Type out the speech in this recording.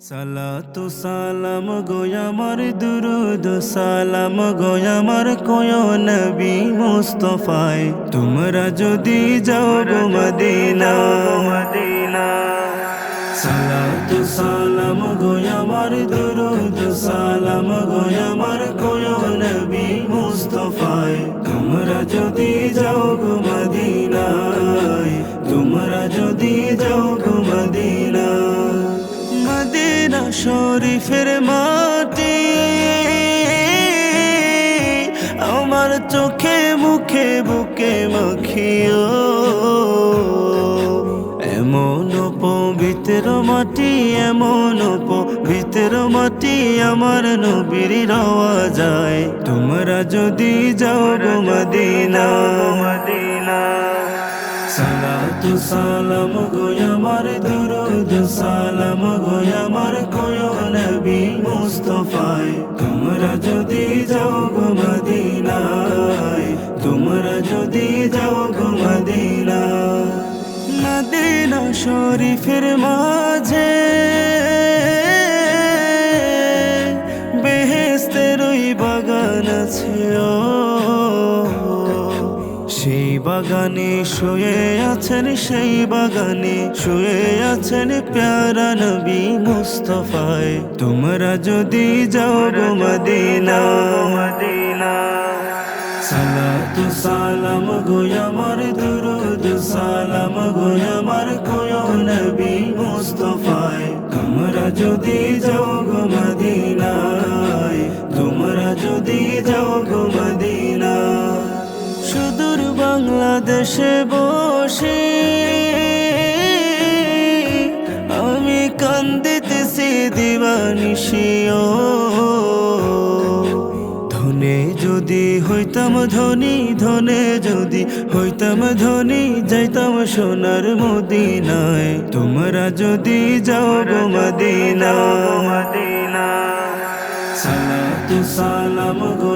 সালাতু সালাম গোয়ামার দুরুদ, সালাম গোয়ামার কোয় নবী মুস্তফায়। তোমরা যদি যাও গো মদিনা। সালাতু সালাম গোয়ামার দুরুদ, সালাম গোয়ামার কোয় নবী মুস্তফায়। তোমরা যদি যাও শরীফের মাটি। আমার চোখে, মুখে, বুকে মাখিও। এমন পবিত্র মাটি, এমন পবিত্র মাটি আমার নবীর রওয়া যায়। তোমরা যদি যাও গো মদিনা। মদিনা সালাম গোয়ামার দুরুদ সালাম গোয়ামার কোয় নবী মুস্তফায়। তোমরা যদি যাও গো মদিনায়, তোমরা যদি যাও গো মদিনা মদিনা শরীফের মাঝে বেহেস্তের ওই বাগান আছে, ও সেই বাগানে শুয়ে আছেন, সেই বাগানে শুয়ে আছেন প্যারা নবী মুস্তফায়। তোমরা যদি যাও মদিনা। মদিনা সালাম গোয়ামার দুরুদ, সালাম গোয়ামার কোয় নবী মুস্তফায়। তোমরা যদি যাও গো মদিনায়, তোমরা যদি যাও গো মদিনা বাংলাদেশে বসে আমি কান্দিতেছি দিবানিশিও ধনে যদি হইতাম ধনী ধনে যদি হইতাম ধনী যাইতাম সোনার মদিনায়। তোমরা যদি যাও গো মদিনা সালাম গোয়ামার